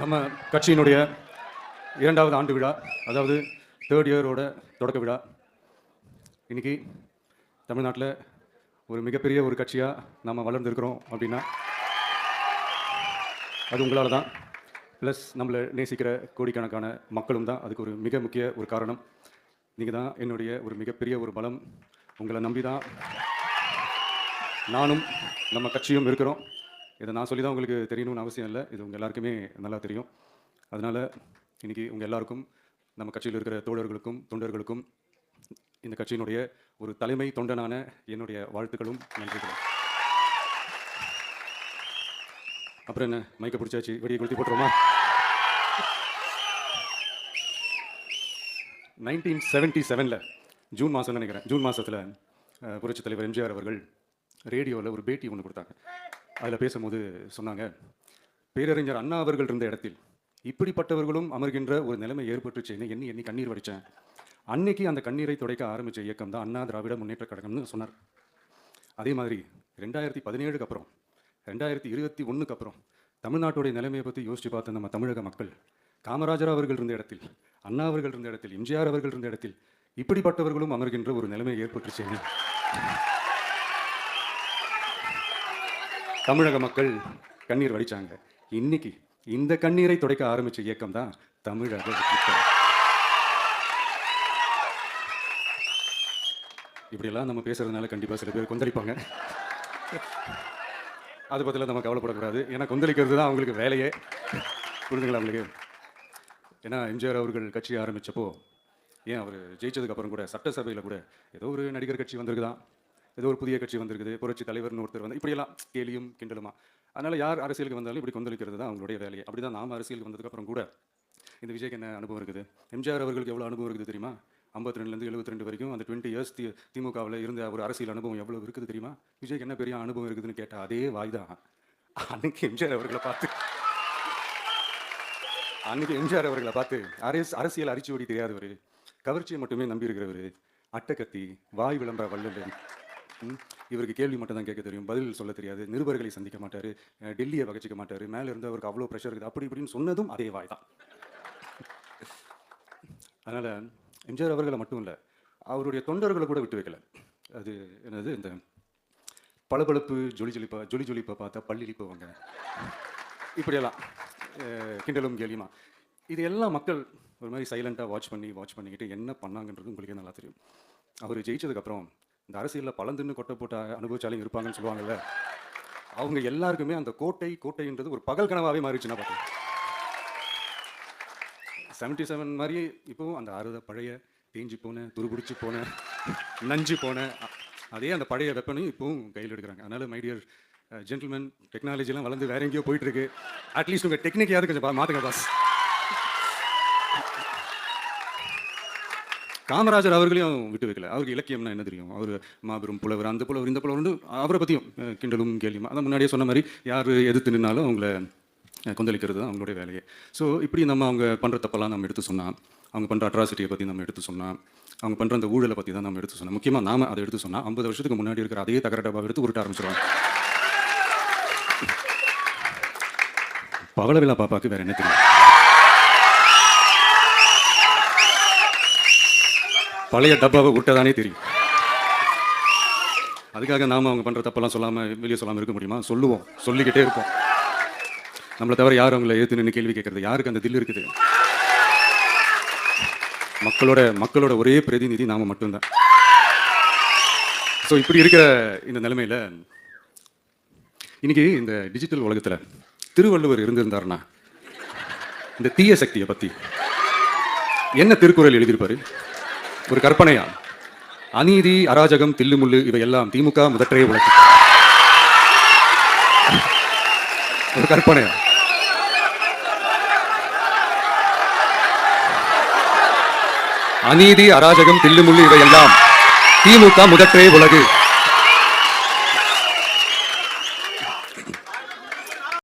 நம்ம கட்சியினுடைய இரண்டாவது ஆண்டு விழா அதாவது தேர்ட் இயரோட தொடக்க விழா. இன்னைக்கு தமிழ்நாட்டில் ஒரு மிகப்பெரிய ஒரு கட்சியாக நம்ம வளர்ந்துருக்கிறோம் அப்படின்னா அது உங்களால் தான் ப்ளஸ் நம்மளை நேசிக்கிற கோடிக்கணக்கான மக்களும் தான் அதுக்கு ஒரு மிக முக்கிய ஒரு காரணம். நீங்கள் தான் என்னுடைய ஒரு மிகப்பெரிய ஒரு பலம். உங்களை நம்பி தான் நானும் நம்ம கட்சியும் இருக்கிறோம். இதை நான் சொல்லி தான் உங்களுக்கு தெரியணும்னு அவசியம் இல்லை. இது உங்கள் எல்லாருக்குமே நல்லா தெரியும். அதனால் இன்னைக்கு உங்கள் எல்லாருக்கும் நம்ம கட்சியில் இருக்கிற தோழர்களுக்கும் தொண்டர்களுக்கும் இந்த கட்சியினுடைய ஒரு தலைமை தொண்டனான என்னுடைய வாழ்த்துக்களும் நன்றிகளும். அப்புறம் என்ன? மைக்க பிடிச்சாச்சு. வெடியை கொளுத்தி போட்டுருமா நைன்டீன் செவன்ட்டி செவனில் ஜூன் மாதம் நினைக்கிறேன். ஜூன் மாதத்தில் புரட்சித் தலைவர் எம்ஜிஆர் அவர்கள் ரேடியோவில் ஒரு பேட்டி ஒன்று கொடுத்தாங்க. அதில் பேசும்போது சொன்னாங்க பேரறிஞர் அண்ணா அவர்கள் இருந்த இடத்தில் இப்படிப்பட்டவர்களும் அமர்கின்ற ஒரு நிலைமை ஏற்பட்டுச்சுன்னு எண்ணி எண்ணி கண்ணீர் வடித்தேன் அன்னைக்கு அந்த கண்ணீரை துடைக்க ஆரம்பித்த இயக்கம் தான் அண்ணா திராவிட முன்னேற்ற கழகம்னு சொன்னார். அதே மாதிரி ரெண்டாயிரத்தி பதினேழுக்கு அப்புறம் ரெண்டாயிரத்தி இருபத்தி ஒன்றுக்கு அப்புறம் தமிழ்நாட்டுடைய நிலைமையை பற்றி யோசிச்சு பார்த்த நம்ம தமிழக மக்கள் காமராஜர் அவர்கள் இருந்த இடத்தில் அண்ணா அவர்கள் இருந்த இடத்தில் எம்ஜிஆர் அவர்கள் இருந்த இடத்தில் இப்படிப்பட்டவர்களும் அமர்கின்ற ஒரு நிலைமை ஏற்பட்டுச்சுன்னு தமிழக மக்கள் கண்ணீர் வடித்தாங்க இன்னைக்கு இந்த கண்ணீரை துடைக்க ஆரம்பித்த இயக்கம் தான் தமிழக வெற்றிக்கழகம். இப்படியெல்லாம் நம்ம பேசுறதுனால கண்டிப்பாக சில பேர் கொந்தளிப்பாங்க. அதை பற்றிலாம் நம்ம கவலைப்படக்கூடாது. ஏன்னா கொந்தளிக்கிறது தான் அவங்களுக்கு வேலையே. புரிஞ்சுங்களா அவங்களுக்கு ஏன்னா எம்ஜிஆர் அவர்கள் கட்சி ஆரம்பித்தப்போ ஏன் அவர் ஜெயிச்சதுக்கு அப்புறம் கூட சட்டசபையில் கூட ஏதோ ஒரு நடிகர் கட்சி வந்திருக்குதான். ஏதோ ஒரு புதிய கட்சி வந்திருக்குது புரட்சி தலைவர்னு ஒருத்தர் வந்து இப்படியெல்லாம் கேலியும் கிண்டலுமா? அதனால் யார் அரசியலுக்கு வந்தாலும் இப்படி கொந்தளிக்கிறது தான் அவங்களுடைய வேலையை. அப்படி தான் நாம் அரசியலுக்கு வந்ததுக்கு அப்புறம் கூட இந்த விஜய்க்கு என்ன அனுபவம் இருக்குது? எம்ஜிஆர் அவர்களுக்கு எவ்வளோ அனுபவம் இருக்குது தெரியுமா? ஐம்பத்தி ரெண்டுலேருந்து எழுபத்தி ரெண்டு வரைக்கும் அந்த டுவெண்ட்டி இயர்ஸ் தி திமுகவில் இருந்த ஒரு அரசியல் அனுபவம் எவ்வளோ இருக்குது தெரியுமா? விஜய்க்கு என்ன பெரிய அனுபவம் இருக்குதுன்னு கேட்டால் அதே வாய் தான். அன்னைக்கு எம்ஜிஆர் அவர்களை பார்த்து அன்னைக்கு எம்ஜிஆர் அவர்களை பார்த்து அரசு அரசியல் அரிச்சுவடி தெரியாதவர் கவர்ச்சியை மட்டுமே நம்பி இருக்கிறவர் அட்டக்கத்தி வாய் விளம்பர வல்லல் இவருக்கு கேள்வி மட்டும் தான் கேட்க தெரியும் பதில் சொல்ல தெரியாது நிருபர்களை சந்திக்க மாட்டார் டெல்லியை வகச்சிக்க மாட்டார் மேலே இருந்து அவருக்கு அவ்வளோ ப்ரெஷர் இருக்குது அப்படி இப்படின்னு சொன்னதும் அதே வாய் தான். அதனால் எம்ஜிஆர் அவர்களை மட்டும் இல்லை அவருடைய தொண்டர்களை கூட விட்டு வைக்கல. அது என்னது இந்த பளபளப்பு ஜொலி ஜொலிப்பா ஜொலி ஜொலிப்பை பார்த்தா பள்ளி போவாங்க இப்படியெல்லாம் கிண்டலும் கேலியுமா. இது எல்லாம் மக்கள் ஒரு மாதிரி சைலண்ட்டாக வாட்ச் பண்ணி வாட்ச் பண்ணிக்கிட்டு என்ன பண்ணாங்கன்றது உங்களுக்கே நல்லா தெரியும். அவர் ஜெயிச்சதுக்கப்புறம் இந்த அரசியலில் பழந்துன்னு கொட்டை போட்ட அனுபவிச்சாலும் இருப்பாங்கன்னு சொல்லுவாங்கல்ல. அவங்க எல்லாருக்குமே அந்த கோட்டை கோட்டைன்றது ஒரு பகல் கனவாகவே மாறிடுச்சுன்னா பார்த்தீங்க செவன்ட்டி செவன் மாதிரி இப்போவும் அந்த அறுத பழைய தேஞ்சு போன துருபிடிச்சு போன நஞ்சு போன அதே அந்த பழைய வெப்பனையும் இப்போவும் கையில் எடுக்கிறாங்க. அதனால மைடியர் ஜென்டில்மேன் டெக்னாலஜிலாம் வளர்ந்து வேற எங்கேயோ போயிட்டு இருக்கு. அட்லீஸ்ட் உங்கள் டெக்னிக்கையாவது கொஞ்சம் பா- மாத்துங்க பாஸ் காமராஜர் அவர்களையும் விட்டு வைக்கல. அவருக்கு இலக்கியம்னா என்ன தெரியும்? அவர் மாபெரும் புலவர் அந்த புலவர் இந்த புலவர் அவரை பற்றியும் கிண்டலும் கேள்வியும் அதான் முன்னாடியே சொன்ன மாதிரி யார் எதிர்த்து நின்னாலும் அவங்கள கொந்தளிக்கிறது தான் அவங்களுடைய வேலையை. ஸோ இப்படி நம்ம அவங்க பண்ணுற தப்பெல்லாம் நம்ம எடுத்து சொன்னால் அவங்க பண்ணுற அட்ராசிட்டியை பற்றி நம்ம எடுத்து சொன்னால் அவங்க பண்ணுற அந்த ஊழலை பற்றி தான் நம்ம எடுத்து சொன்னோம் முக்கியமாக நாம் அதை எடுத்து சொன்னால் ஐம்பது வருஷத்துக்கு முன்னாடி இருக்கிற அதே தகர டப்பாவை எடுத்து உருட்ட ஆரம்பிச்சிருவாங்க. பவளவிழா பாப்பாவுக்கு வேறு என்ன தெரியும்? பழைய டப்பாவை விட்டதானே தெரியும். அதுக்காக நாம அவங்க பண்ணுற தப்பெல்லாம் சொல்லாமல் வெளியே சொல்லாமல் இருக்க முடியுமா? சொல்லுவோம். சொல்லிக்கிட்டே இருப்போம். நம்மளை தவிர யார் அவங்கள ஏற்றுன்னு நின்று கேள்வி கேட்கறது? யாருக்கு அந்த தில் இருக்குது? மக்களோட மக்களோட ஒரே பிரதிநிதி நாம் மட்டும்தான். ஸோ இப்படி இருக்கிற இந்த நிலைமையில் இன்றைக்கி இந்த டிஜிட்டல் உலகத்தில் திருவள்ளுவர் இருந்திருந்தாருன்னா இந்த தீய சக்தியை பற்றி என்ன திருக்குறள் எழுதியிருப்பாரு? ஒரு கற்பனையா? அநீதி அராஜகம் தில்லுமுள்ளு இவையெல்லாம் திமுக முதற்றே உலக. ஒரு கற்பனையா? அநீதி அராஜகம் தில்லுமுள்ளு இவையெல்லாம் திமுக முதற்றே உலகு.